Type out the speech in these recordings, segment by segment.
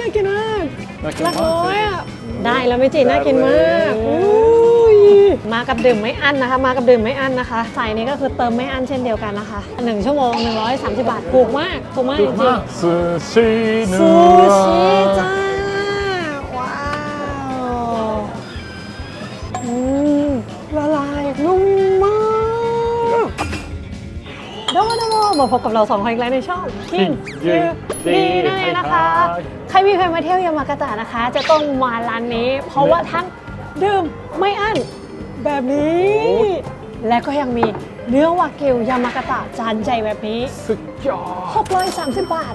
น่ากินมากน่ากินหลักมากร้อยอะได้แล้วไม่จีน่ากินมากได้เลยอุ้ยมากับดื่มไม่อั้นนะคะ มากับดื่มไม่อั้นนะคะใส่นี้ก็คือเติมไม่อั้นเช่นเดียวกันนะคะหนึ่งชั่วโมง 130 บาทถูกมากถูกมากจถูกริมางกซูชิๆเนื้ซูอชิจ้า มาพบกับเราสองคนอีกแล้วในช่อง King ยืดีนั่นเองนะคะ ใครมีใครมาเที่ยวยามากาตะนะคะ จะต้องมาร้านนี้ เพราะว่าทั้งดื่มไม่อั้นแบบนี้ และก็ยังมีเนื้อวากิวยามากาตะจานใหญ่แบบนี้สุดยอด630 บาท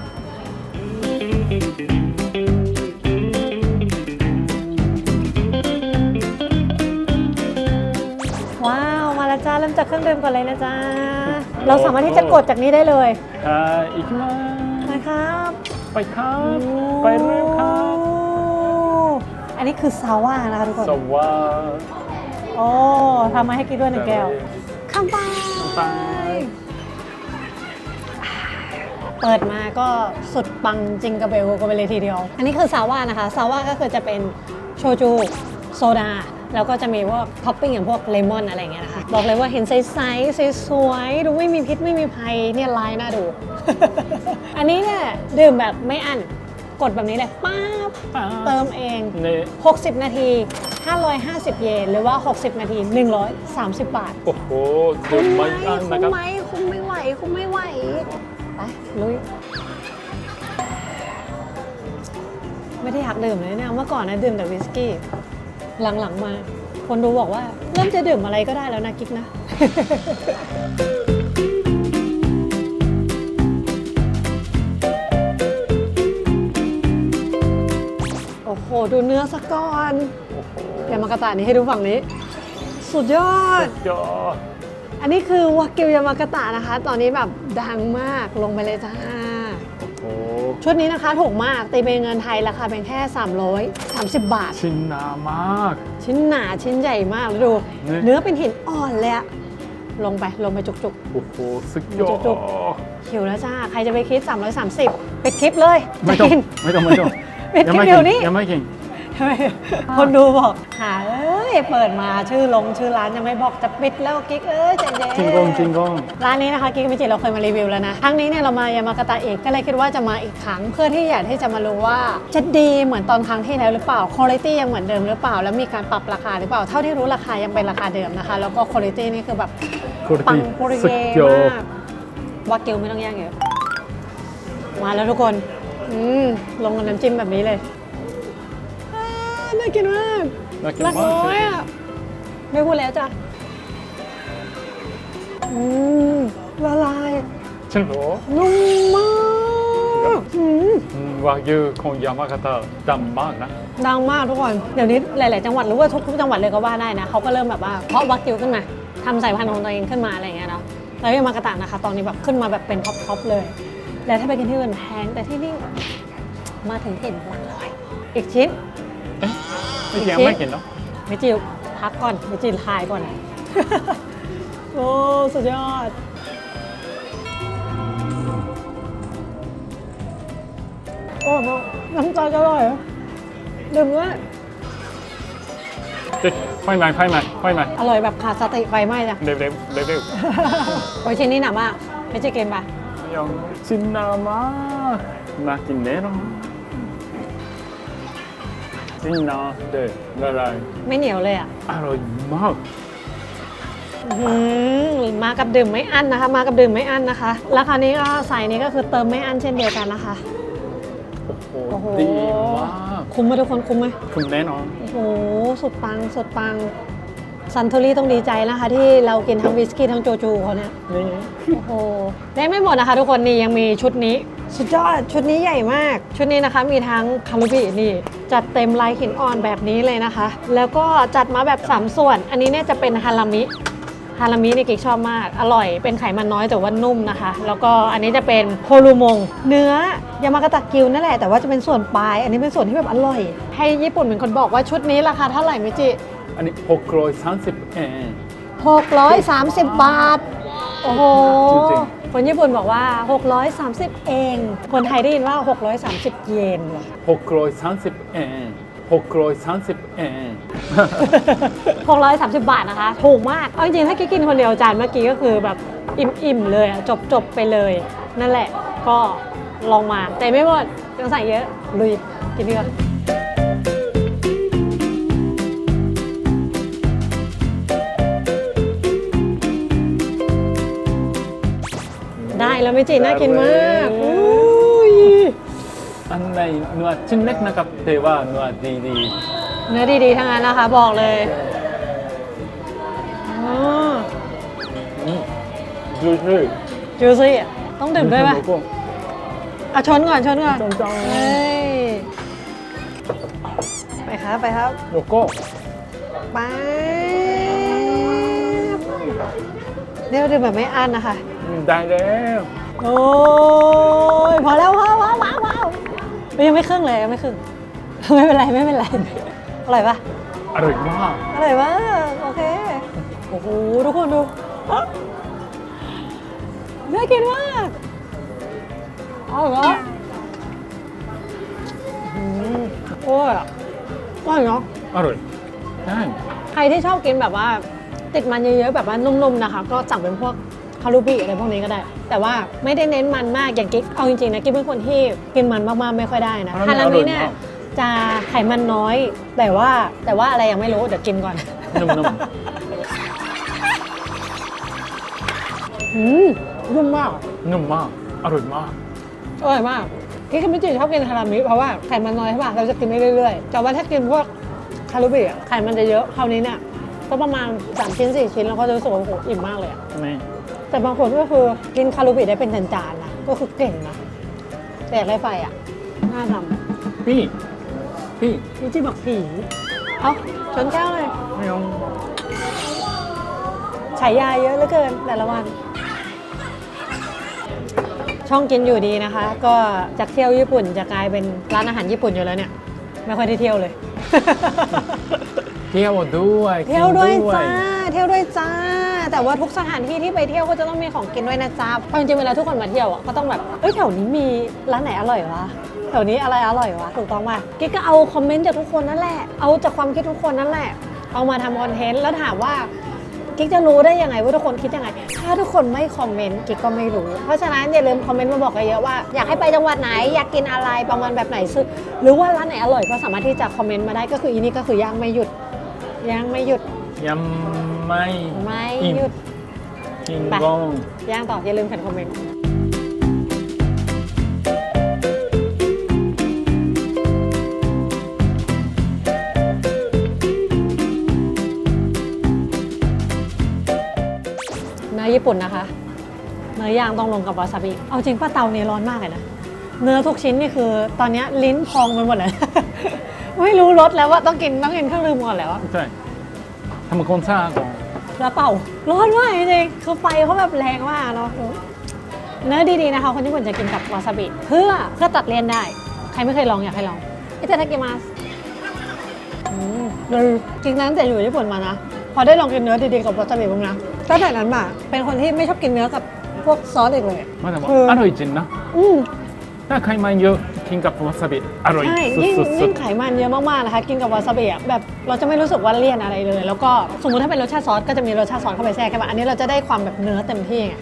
ว้าว มาแล้วจ้าเริ่มจากเครื่องดื่มก่อนเลยนะจ๊ะ เราสามารถที่จะกดจากนี้ได้เลยค่อีกมานะครับไปครับ ไปเร็วครับอันนี้คือซาว่านะคะทุกคนสว่าโอ้ทำมาให้กินด้วยหนึ่งแก้วคำไปไปเปิดมาก็สุดปังจริงกระเบลกันไปเลยทีเดียว อันนี้คือซาว่านะคะ ซาว่าก็คือจะเป็นโชจู โซดา แล้วก็จะมีพวกท็อปปิ้งอย่างพวกเลมอนอะไรอย่างเงี้ยนะคะ บอกเลยว่าเห็นใสๆสวยๆดูไม่มีพิษไม่มีภัยเนี่ยลายน่าดู อันนี้เนี่ยดื่มแบบไม่อั้นกดแบบนี้เลยป๊าบเติมเอง นี่60 นาที 550 เยนหรือว่า 60 นาที 130 บาท โอ้โหดื่มไม่อั้นคุ้นะมครับ ไหมคุ้มไม่ไหวคุ้มไม่ไหว ไป ลุย ไม่ได้อยากดื่มเลยเนี่ยเมื่อก่อนนะดื่มแต่วิสกี้ หลังๆมา คนดูบอกว่าเริ่มจะดื่มอะไรก็ได้แล้วนะกิ๊กนะ โอ้โห ดูเนื้อสะก่อนโอ้โหเดี๋ยวมากระตานี้ให้ดูฝั่งนี้ สุดยอดสุดยอด อันนี้คือวากิวยามากาตะนะคะ ตอนนี้แบบดังมากลงไปเลยจ้าโอ้โห ชุดนี้นะคะถูกมากตีเป็นเงินไทยราคาเพียงแค่ 330 บาท ชิ้นหนามาก ชิ้นหนาชิ้นใหญ่มากแล้วดู นี่ เนื้อเป็นหินอ่อนเลยอะลงไปลงไปจุก โอ้โหสุดยอดจุก ๆหิวแล้วจ้า ใครจะไปคิด 330ไปคลิปเลยไม่จะต้องกิน ไม่ต้องไม่ต้องเป็นคลิปไม่เดียวกินี้ ยังไม่กินทำไมคนดูบอกหาเอ้ย เปิดมาชื่อลงชื่อร้านยังไม่บอกจะปิดแล้วกิ๊กเอ้ยใจเย็น จริงกงจริงกง ร้านนี้นะคะกิ๊กมิจิเราเคยมารีวิวแล้วนะ ครั้งนี้เนี่ยเรามายามากาตะเอกก็เลยคิดว่าจะมาอีกครั้ง เพื่อที่อยากที่จะมารู้ว่าจะดีเหมือนตอนครั้งที่แล้วหรือเปล่าคุณภาพยังเหมือนเดิมหรือเปล่า แล้วมีการปรับราคาหรือเปล่าเท่าที่รู้ราคายังเป็นราคาเดิมนะคะแล้วก็คุณภาพนี่คือแบบคุณปังพี่ปุริสุเยดยอมาดกวากิวไม่ต้องย่างเยอะมาแล้วทุกคน อืมลงกับน้ำจิ้มแบบนี้เลยอ่าน่ากินมาก น่ากินหลักมากร้อยอะ ไม่พูดแล้วจ้ะ อืมละลายจริงเหรอนุ่มมากอืมอืมวากิวของยามากาตะดังมากนะ ดังมากทุกคน เดี๋ยวนี้หลาย ๆ จังหวัดหรือว่าทุกๆจังหวัดเลยก็ว่าได้นะเขาก็เริ่มแบบว่าเพาะวากิวขึ้นมาทำสายพันธุ์ของตัวเองขึ้นมาอะไรอย่างเงี้ยเนาะแล้วยามากาตะนะคะ ตอนนี้แบบขึ้นมาแบบเป็นท็อป ๆ เลย แล้วถ้าไปกินที่อื่นแพงแต่ที่นี่มาถึงเห็นหลักร้อย อีกชิ้นเอ๊ะ ไม่กินอีกชิ้นไม่กินเนาะเมจิวพักก่อนเมจิทายก่อน โอ้ สุดยอด โอ้โหน้ำใจจะอร่อยเหรอดื่มด้วยเด็กไฟไหม้ไฟไหม้ไฟไหม้อร่อยแบบขาดสติไฟไหม้จ้ะเร็วเร็วเร็วเร็วโอ้ยชิ้นนี้หนามากไม่ใช่เกมปะยังชิ้นหนามากน่ากินแน่นอน ชิ้นหนาเด็ดละลายไม่เหนียวเลยอะ อร่อยมาก อื้อหือมากับดื่มไม่อั้นนะคะ มากับดื่มไม่อั้นนะคะราคานี้ก็ใส่นี้ก็คือเติมไม่อั้นเช่นเดียวกันนะคะ โอ้โห โอ้โห ดีมากคุ้มไหมทุกคนคุ้มไหมคุณแน่นอน โอ้โหสุดปังสุดปังซันโทรี่ต้องดีใจนะคะ ที่เรากินทั้งวิสกี้ทั้งโจจูเขาเนี่ยนี่ โอ้โหได้ไม่หมดนะคะ ทุกคนนี่ยังมีชุดนี้ สุดยอดชุดนี้ใหญ่มาก ชุดนี้นะคะมีทั้งคารุบินี่ จัดเต็มลายหินอ่อนแบบนี้เลยนะคะ แล้วก็จัดมาแบบ 3 ส่วน อันนี้เนี่ยจะเป็นฮารามิฮารามินี่กิ๊กชอบมาก อร่อยเป็นไขมันน้อยแต่ว่านุ่มนะคะ แล้วก็อันนี้จะเป็นโฮลูมง เนื้อยามากาตะกิวนั่นแหละแต่ว่าจะเป็นส่วนปลาย อันนี้เป็นส่วนที่แบบอร่อย ให้ญี่ปุ่นเป็นคนบอกว่าชุดนี้ราคาเท่าไหร่มิจิอันนี้หกร้อยสามสิบเอง630 บาท โอ้โห จริง คนญี่ปุ่นบอกว่า 630 เอง คนไทยได้ยินว่า 630 เยนว่ะ630円630円630 บาทนะคะ ถูกมาก เอาจริงๆ ถ้ากิ๊กกินคนเดียวจานเมื่อกี้ก็คือแบบอิ่มๆ เลยอะจบจบๆไปเลย นั่นแหละก็ลองมา แต่ไม่หมดยังใส่เยอะลุยกินดีกว่า ล้วไม่จีน่ากินมากอุ้ยอันในเนื้อชิ้นเล็กนะครับแต่ว่าเนื้อดีเนื้อดีๆทั้งนั้นนะคะ บอกเลยอ๋อๆอืมดูสิจูซี่อะต้องดื่มด้วยป่ะอะชนก่อนชนก่อนเฮ้ยไปครับไปครับแล้วก็ไปเดี๋ยวดื่มแบบไม่อั้นนะคะ ได้แล้วโอ้ยพอแล้วว้าวว้าวว้าวว้าวเฮ้ยยังไม่ครึ่งเลยยังไม่ครึ่ง ไม่เป็นไรไม่เป็นไรอร่อยปะอร่อยมากอร่อยมากโอเคโอ้โหทุกคนดูน่ากินมากอร่อยมากอืมโอ้ยอร่อยเนาะอร่อยใช่ใครที่ชอบกินแบบว่าติดมันเยอะๆแบบว่านุ่มๆนะคะ ก็สั่งเป็นพวก คารูบิอะไรพวกนี้ก็ได้ แต่ว่าไม่ได้เน้นมันมากอย่างกิ๊กเอาจริงๆนะกิ๊กเป็นคนที่กินมันมากๆไม่ค่อยได้นะทานร้านนี้เนี่ยจะไขมันน้อย แต่ว่าแต่ว่าอะไรยังไม่รู้เดี๋ยวกินก่อนนุ่มอืมนุ่มมากๆนุ่มมากอร่อยมากอร่อยมากกิ๊กกับมิจิชอบกินฮารามิเพราะว่าไขมันน้อยใช่ป่ะเราจะกินได้เรื่อยๆแต่ว่าถ้ากินพวกคารูบิอะไขมันจะเยอะคราวนี้เนี่ยก็ประมาณสามชิ้นสี่ชิ้นแล้วก็จะรู้สึกว่าโอ้โหอิ่มมากเลยอะใช่ไหม แต่บางคนก็คือกินคารูบิได้เป็นจานๆนะก็คือเก่งนะแต่อยากได้ไฟอะหน้าดพี่ พี่ำนี่จีบอกผีเอาชนแก้วเลยไม่เอาฉายาเยอะเหลือเกินแต่ละวัน ช่องกินอยู่ดีนะคะ ก็จากเที่ยวญี่ปุ่นจะกลายเป็นร้านอาหารญี่ปุ่นอยู่แล้วเนี่ย ไม่ค่อยได้เที่ยวเลย เที่ยวด้วยเที่ยวด้วยกินจ้า เที่ยวด้วยจ้า แต่ว่าทุกสถานที่ที่ไปเที่ยวก็จะต้องมีของกินด้วยนะจ๊ะเพราะจริงๆเวลาทุกคนมาเที่ยวอะก็ต้องแบบ เอ้ยแถวนี้มีร้านไหนอร่อยวะ แถวนี้อะไรอร่อยวะ ถูกต้องป่ะกิ๊กก็เอาคอมเมนต์จากทุกคนนั่นแหละ เอาจากความคิดทุกคนนั่นแหละ เอามาทำคอนเทนต์แล้วถามว่ากิ๊กจะรู้ได้ยังไงว่าทุกคนคิดยังไง ถ้าทุกคนไม่คอมเมนต์กิ๊กก็ไม่รู้ เพราะฉะนั้นอย่าลืมคอมเมนต์มาบอกกันเยอะว่า อยากให้ไปจังหวัดไหนอยากกินอะไรประมาณแบบไหนซึ่งหรือว่าร้านไหนอร่อยก็สามารถที่จะคอมเมนต์มาได้ก็คืออีนี่ก็คือย่างไม่หยุด ย่างไม่หยุด ยังไม่ไม่อิ่มหยุดกินไปกองย่างต่ออย่าลืมเขียนคอมเมนต์เนื้อญี่ปุ่นนะคะ เนื้อย่างต้องลงกับวาซาบิ เอาจริงป้าเตาเนี่ยร้อนมากเลยนะ เนื้อทุกชิ้นนี่คือตอนเนี้ยลิ้นพองไปหมดเลย ไม่รู้รสแล้วว่าต้องกินต้องกินเครื่องดื่มก่อนแล้วอะใช่ทำคนซ่าก่อนกระเป๋าร้อนมากจริงๆคือไฟเขาแบบแรงมากเนาะเนื้อดีๆนะคะคนญี่ปุ่นจะกินกับวาซาบิเพื่อเพื่อตัดเลี่ยนได้ ใครไม่เคยลองอยากให้ลองอิตาลีกิมาสอืมเลยจริงๆตั้งแต่อยู่ญี่ปุ่นมานะ พอได้ลองกินเนื้อดีๆกับวาซาบิบ้างนะตั้งแต่นั้นมาเป็นคนที่ไม่ชอบกินเนื้อกับพวกซอสอีกเลยมาแต่ว่าเอออร่อยจริงนะ อืมถ้าใครมาเยอะ กินกับวาซาบิอร่อยใช่สุยิ่งดๆยิ่งไขมันเยอะมากๆนะคะ กินกับวาซาบิอะแบบเราจะไม่รู้สึกว่าเลี่ยนอะไรเลย แล้วก็สมมุติถ้าเป็นรสชาติซอสก็จะมีรสชาติซอสเข้าไปแทรกใช่ปะอันนี้เราจะได้ความแบบเนื้อเต็มที่ไง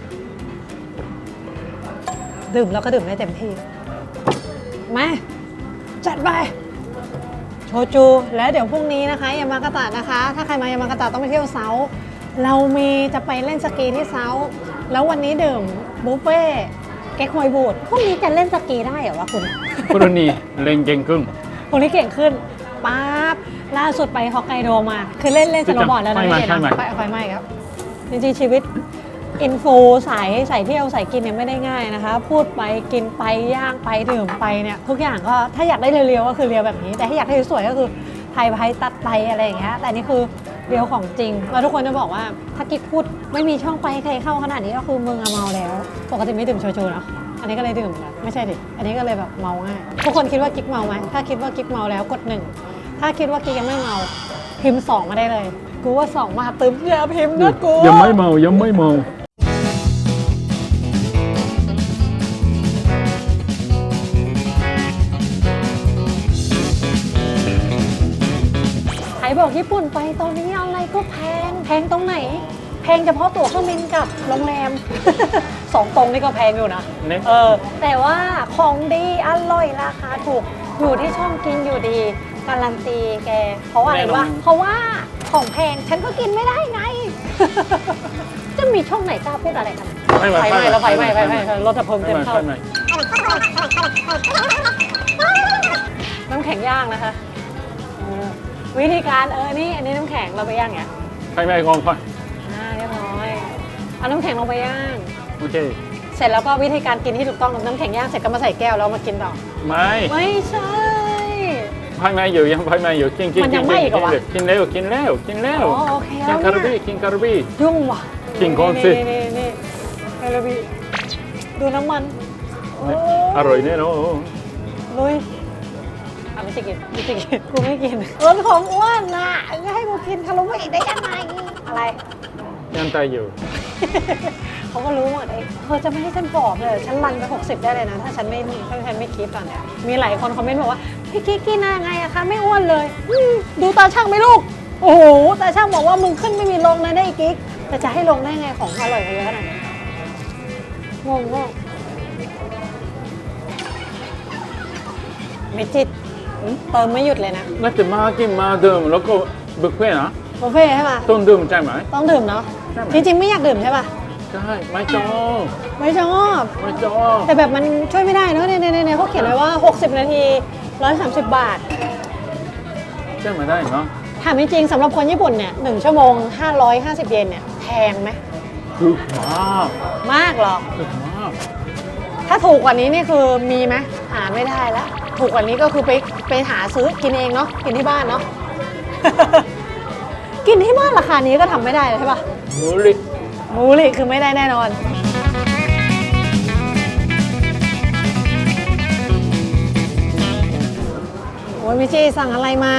ดื่มแล้วก็ดื่มได้เต็มที่มาจัดไปโชจู แล้วเดี๋ยวพรุ่งนี้นะคะยามากาตะนะคะ ถ้าใครมายามากาตะต้องไปเที่ยวเซาท์เรามีจะไปเล่นสกีที่เซาท์แล้ววันนี้ดื่มบุฟเฟ่ต์เก๊กฮวยบูดพรุ่งนี้จะเล่นสกีได้เหรอวะคุณ พรุ่งนี้เล่นเก่งขึ้นคนที่เก่งขึ้นป๊าบล่าสุดไปฮอกไกโดมา คือเล่นเล่นสโนว์บอร์ดแล้วนะไฟไหม้เห็นไฟไหม้นะไฟไฟไหม้ครับจริงๆชีวิตอินฟูสายสายเที่ยวสายกินเนี่ยไม่ได้ง่ายนะคะ พูดไปกินไปย่างไปดื่มไปเนี่ยทุกอย่างก็ถ้าอยากได้เรียวๆก็คือเรียวแบบนี้ แต่ถ้าอยากได้สวยๆก็คือถ่ายไปตัดไปอะไรอย่างเงี้ยแต่อันนี่คือเรียวของจริงแล้วทุกคนจะบอกว่าถ้ากิ๊กพูดไม่มีช่องไปใครเข้าขนาดนี้ก็คือมึงอะเมาแล้ว ปกติไม่ดื่มโชจูเนาะ อันนี้ก็เลยดื่มค่ะไม่ใช่ดิ อันนี้ก็เลยแบบเมาง่าย ทุกคนคิดว่ากิ๊กเมาไหม ถ้าคิดว่ากิ๊กเมาแล้วกดหนึ่ง ถ้าคิดว่ากิ๊กยังไม่เมา พิมพ์สองมาได้เลย กูว่าสองมาตึมอย่าพิมพ์นะกูยังไม่เมายังไม่เมาใครบอกญี่ปุ่นไปตอนนี้อะไรก็แพง แพงตรงไหน แพงเฉพาะตั๋วเครื่องบินกับโรงแรม สองตรงนี่ก็แพงอยู่นะเนี่ย เออแต่ว่าของดีอร่อยราคาถูกอยู่ที่ช่องกินอยู่ดี การันตีแก เพราะว่าอะไรวะเพราะว่าของแพงฉันก็กินไม่ได้ไง จะมีช่องไหนกล้าพูดอะไรกันไม่ไฟไม่ไหม้แล้วไฟไหม้ไฟไหม้รถดับเพลิงไม่เต็มไม่เข้าไม่ไม่น้ำแข็งย่างนะคะเออวิธีการเออนี่อันนี้น้ำแข็งเราไปย่างไงไม่ไม่ก่อนก่อ เอาน้ำแข็งลงไปย่าง โอเค เสร็จแล้วก็วิธีการกินที่ถูกต้องน้ำแข็งย่างเสร็จก็มาใส่แก้วแล้วมากินต่อ ไม่ไม่ใช่ไฟไหม้อยู่ยังไฟไหม้อยู่กินกินมันกิยันงไหม้อีกเหรอวะกินเร็วกินเร็วกินเร็วอ๋อโอเคกิแล้นวคาราบีเนี่ยกินคาราบี ยุ่งว่ะกินก่อนสิ นี่นี่นี่เฮลบีดูน้ำมันโอ้อร่อยแน่นอนลุยอะไม่ใช่กินไม่ใช่กินกูไม่กินรถของอ้วนน่ะจะให้กูกินคาร์โบไฮเดรตได้ยังไงอะไร ยังตายอยู่ เขาก็รู้หมดเองเธอจะไม่ให้ฉันผอมเลยฉันรันไป60 ได้เลยนะ ถ้าฉันไม่ถ้าฉันไม่คิดตอนเนี้ยมีหลายคนคอมเมนต์บอกว่าพี่กิ๊กกินยังไงอะคะไม่อ้วนเลยอืมดูตาช่างไหมลูก โอ้โหตาช่างบอกว่ามึงขึ้นไม่มีลงนะได้อีกกิ๊กแต่จะให้ลงได้ไงของอร่อยมาเยอะขนาดนี้งงงงไม่จิตเติมไม่หยุดเลยนะน่าจะมากินมาดื่มแล้วก็บุฟเฟ่ต์นะบุฟเฟ่ต์ใช่ปะต้องดื่มใช่ไหม ต้องดื่มเนาะใช่ไหม จริงๆไม่อยากดื่มใช่ปะใช่ไม่จองไม่ชอบไม่จองแต่แบบมันช่วยไม่ได้เนอะในในในเขาเขียนไว้ว่า 60 นาที 130 บาทใช่ไหมได้เนาะถามจริงๆสำหรับคนญี่ปุ่นเนี่ย1ชั่วโมง 550 เยนเนี่ยแพงไหมถูกมากมากหรอ ถูกมากถ้าถูกกว่านี้นี่คือมีไหมหาไม่ได้แล้วถูกกว่านี้ก็คือไปไปหาซื้อกินเองเนาะกินที่บ้านเนาะ กินที่บ้านราคานี้ก็ทำไม่ได้เลยใช่ปะ มูลิมูลิคือไม่ได้แน่นอน โอ้ยมิจิสั่งอะไรมา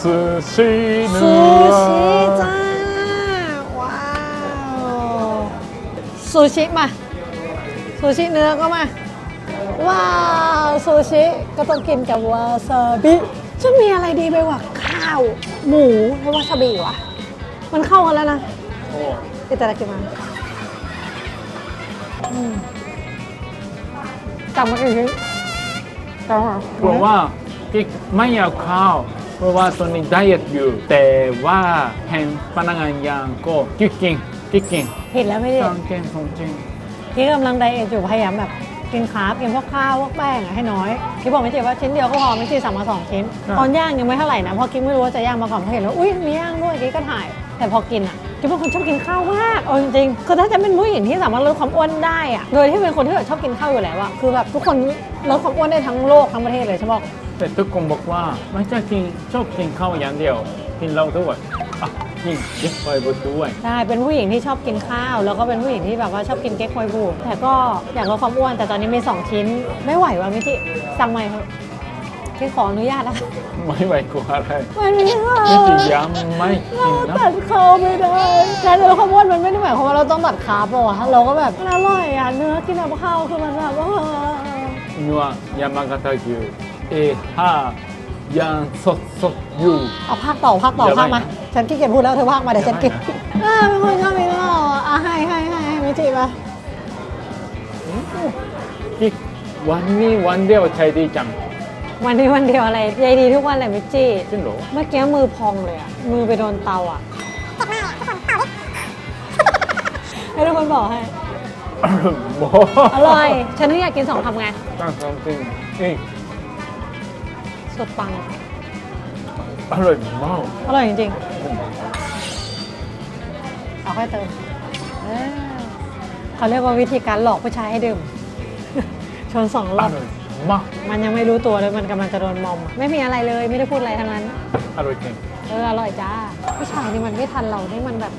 ซูชิเนื้ซูอชิจ้า ว้าว ซูชิมา ซูชิเนื้อก็มา ว้าว ซูชิก็ต้องกินกับวาซาบิจะมีอะไรดีไปกว่าข้าว หมูและวาซาบิวะ มันเข้ากันแล้วนะ โอ้อิตาลีกิมาอืมกลับมากี่ชิ้นกลับมาเพราะว่ากิ๊กไม่อยากข้าวเพราะว่าตอนนี้ไดเอทอยู่ แต่ว่าเห็นพนักงานยังก็กิ๊กกินกิ๊กกินผิดแล้วไม่ได้สองเกนสองจริงพี่กำลังไดเอทอยู่พยายามแบบกินคาร์บกินพวกข้าวพวกแป้งอะให้น้อยพี่บอกไม่เจ็บว่าชิ้นเดียวก็พอไม่จีสั่งมาสองชิ้น ตอนย่างยังไม่เท่าไหร่นะเพราะกิ๊กไม่รู้ว่าจะย่างมาก่อนเพราะเห็นแล้วอุ้ยมีย่างด้วยกิ๊กก็ถ่าย แต่พอกินอะ กิ๊กเป็นคนชอบกินข้าวมากเอาจริงๆคือถ้าจะเป็นผู้หญิงที่สามารถลดความอ้วนได้อะโดยที่เป็นคนที่แบบชอบกินข้าวอยู่แล้วอะคือแบบทุกคนลดความอ้วนได้ทั้งโลกทั้งประเทศเลยใช่บอกแต่ทุกคนบอกว่าไม่ใช่กินชอบกินข้าวอย่างเดียว กินเหล้าด้วยอะกินกินไฟบุตรด้วย ใช่เป็นผู้หญิงที่ชอบกินข้าว แล้วก็เป็นผู้หญิงที่แบบว่าชอบกินเก๊กฮวยบูแต่ก็อยากลดความอ้วนแต่ตอนนี้มี2ชิ้นไม่ไหวว่ะมิจิสั่งใหม่เถอะ พี่ขออนุญาตนะคะไม่ไหวกลัวอะไรมันไม่ได้นี่จะย้ำไม่กิเรานนะตัดคาร์บไม่ได้การจะลดความอ้วนมันไม่ได้หมายความว่าเราต้องตัดคาร์บหรอกเราก็แบบมันอร่อยอะเนื้อกินกับข้าวคือมันแบบว่านัวยามากาตะกิวเอฮายังสดสดอยู่ เอาภาคต่อภาคต่อเดี๋ยวภาคมา ไม่ฉันขี้เกียจพูดแล้วเธอภาคมาเดี๋ยวฉันกินเดี๋ยวไม่อ่าเป็นคนชอบกินข้าวอะให้ให้ให้ให้มิจิมากิ๊กวันนี้วันเดียวใช้ดีจัง วันนี้วันเดียวอะไรยายดีทุกวันเลยมิจิจริงเหรอ เมื่อกี้มือพองเลยอะมือไปโดนเตาอะให้ทุกคนบอกให้โมอร่อย ฉันนึกอยากกินสองคำไง ตั้งสองจริงนี่สุดปัง อร่อยมากอร่อยจริงๆเอาค่อยเติมเออเขาเรียกว่าวิธีการหลอกผู้ชายให้ดื่มชนสองรออบร่อย มากมันยังไม่รู้ตัวเลยมันกำลังจะโดนมอมอะไม่มีอะไรเลยไม่ได้พูดอะไรทั้งนั้น อร่อยจริงเอออร่อยจ้าผู้ชายนี่มันไม่ทันเรานี่มันแบบ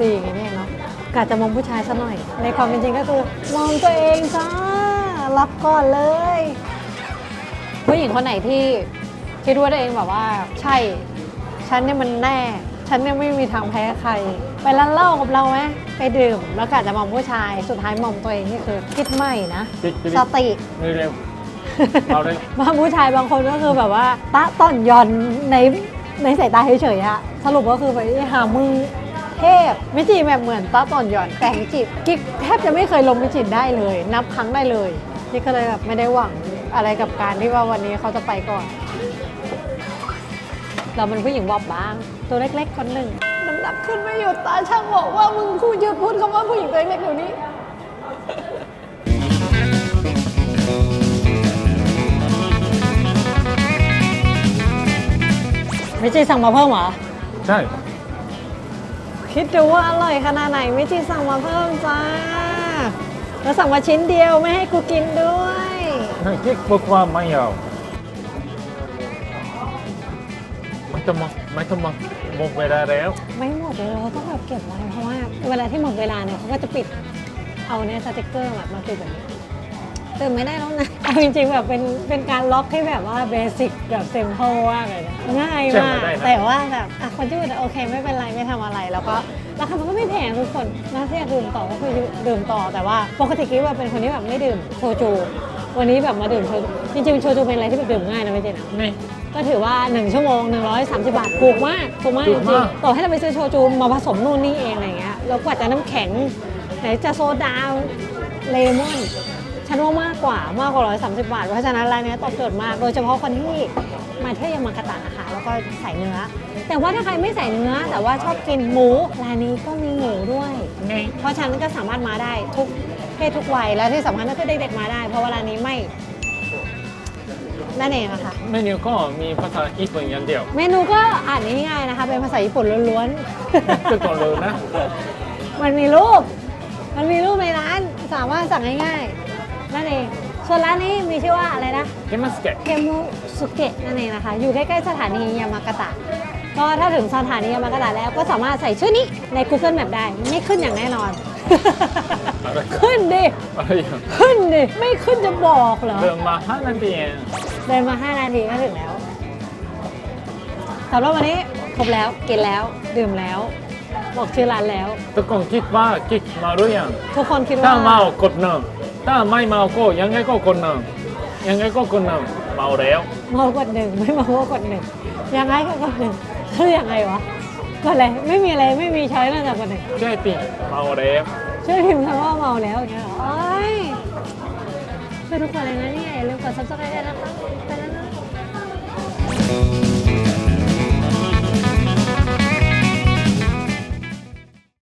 ดีไงเนี่ยเนาะกะจะมองผู้ชายซะหน่อย ในความเป็นจริงก็คือ มองตัวเองจ้ารับก่อนเลย ผู้หญิงคนไหนที่คิดว่าตัวเองแบบว่า ใช่ ฉันเนี่ยมันแน่ ฉันเนี่ยไม่มีทางแพ้ใคร ไปร้านเหล้ากับเราไหมไปดื่ม แล้วกะจะมองผู้ชายสุดท้ายมองตัวเองนี่คือ คิดไม่นะคิดคิดสตินี่เร็ว เอาเลยบางผู้ชายบางคนก็คือแบบว่าตะต่อนหย่อนในในสายตาเฉยๆอะสรุปก็คือไปหามึงเทพมิจิแบบเหมือนต้าตอนหย่อนแต่มิจิกิ๊กแทบจะไม่เคยลงมิจิได้เลย นับครั้งได้เลยนี่ก็เลยแบบไม่ได้หวังอะไรกับการที่ว่าวันนี้เขาจะไปก่อน เราเป็นผู้หญิงบอบบาง ตัวเล็กๆคนหนึ่งน้ำหนักขึ้นไม่หยุดตาช่างบอกว่ามึงพูดหยุดพูดคำว่าผู้หญิงตัวเล็กๆเดี๋ยวนี้ ม่จีสั่งมาเพิ่มเหรอ ใช่ คิดดูว่าอร่อยขนาดไหนไม่จีสั่งมาเพิ่มจ้า แล้วสั่งมาชิ้นเดียวไม่ให้กูกินด้วยกิ๊กบอกว่าไม่เอาไม่ต้องมาไม่ต้องมาหมดเวลาแล้ว ไม่หมดเลยเราต้องแบบเก็บไว้เพราะว่าเวลาที่หมดเวลาเนี่ยเขาก็จะปิดเอาเนี่ยสติกเกอร์แบบมาติดแบบนี้ ตื่นไม่ได้แล้วนะเอาจริงๆแบบเป็นเป็นการล็อกที่แบบว่าเบสิกแบบเซมเพลมากเลยนะง่ายใช่มากไม่ได้นะแต่ว่าแบบอะคนที่แบบโอเคไม่เป็นไรไม่ทำอะไรแล้วก็ราคามันก็ไม่แพงทุกคนนะที่อยากดื่มต่อก็คือดื่มต่อแต่ว่าปกติกิ๊บแบบเป็นคนที่แบบไม่ดื่มโชจู วันนี้แบบมาดื่มโชจูจริงๆโชจูเป็นอะไรที่แบบดื่มง่ายนะไม่ใช่นะนี่ก็ถือว่า 1 ชั่วโมง 130 บาทถูกมากถูกมากถูจกริมางกๆต่อให้เราไปซื้อโชจูมาผสมนู่นนี่เองอะไรเงี้ยแล้วกว่าจะน้ำแข็งไหนจะโซดาเลมอน ฉันว่ามากกว่ามากกว่า 130 บาท เพราะฉะนั้นร้านเนี้ยตอบโจทย์มาก โดยเฉพาะคนที่มาเที่ยวยามากาตะนะคะ แล้วก็ใส่เนื้อ แต่ว่าถ้าใครไม่ใส่เนื้อ แต่ว่าชอบกินหมู ร้านนี้ก็มีหมูด้วยนี่เพราะฉะนั้นก็สามารถมาได้ทุกเพศทุกวัย และที่สำคัญก็คือเด็กๆมาได้ เพราะว่าร้านนี้ไม่นั่นเองนะคะ เมนูก็มีภาษาญี่ปุ่นอย่างเดียว เมนูก็อ่านง่ายๆนะคะ เป็นภาษาญี่ปุ่นล้วนตึกก่อนเลยนะๆมันมีรูป มันมีรูปในร้าน สามารถสั่งง่ายๆ นั่นเอง ส่วนร้านนี้มีชื่อว่าอะไรนะเกมัสเกะเคมุสุเกะนั่นเองนะคะ อยู่ใกล้ๆสถานียามากาตะ ก็ถ้าถึงสถานียามากาตะแล้วก็สามารถใส่ชื่อนี้ใน Google Map ได้ ไม่ขึ้นอย่างแน่นอนอะไรขึ้นดิ อะไรอย่างขึ้นดิ ไม่ขึ้นจะบอกเหรอ เดินมาห้านาทีเองเดินมา 5 นาทีก็ถึงแล้วสำหรับวันนี้ครบแล้วกินแล้วดื่มแล้ว บอกชื่อร้านแล้ว ทุกคนคิดว่ากิ๊กมาหรือยังทุกคนคิดว่าถ้าเมากดหนึ่ง ถ้าไม่เมาก็ยังไงก็กดหนึ่งยังไงก็กดหนึ่งเมาแล้ว เมากดหนึ่งไม่เมาก็กดหนึ่งยังไงก็กดหนึ่งคือยังไงวะกดอะไรไม่มีอะไรไม่มีใช้นอกจากกดหนึ่งแค่ปิดเมาแล้วช่วยพิมพ์คำว่าเมาแล้วอย่างเงี้ยเหรอโอ้ยเพื่อทุกคนเลยนะเนี่ยอย่าลืมกด subscribe ด้วยนะคะไปแล้วนะ